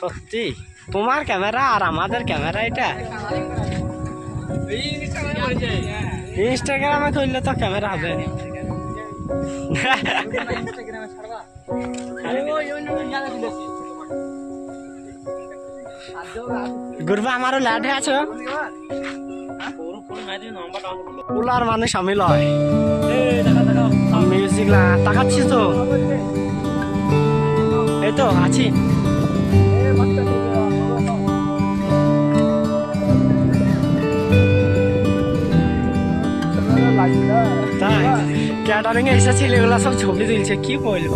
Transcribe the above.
সত্যি? তোমার ক্যামেরা আর আমাদের ক্যামেরা এটা? ইনস্টাগ্রামে করলে তো ক্যামেরা হবে। গুরবা, আমারও ল্যাড আছো? কুলার মানে সামিল হয়। মিউজিক লাগা তাকাচ্ছিস তো? এই তো, আছি। তাই। ক্যাটারিং এসে ছেলেগুলো সব ছবি তুলছে কি বলব?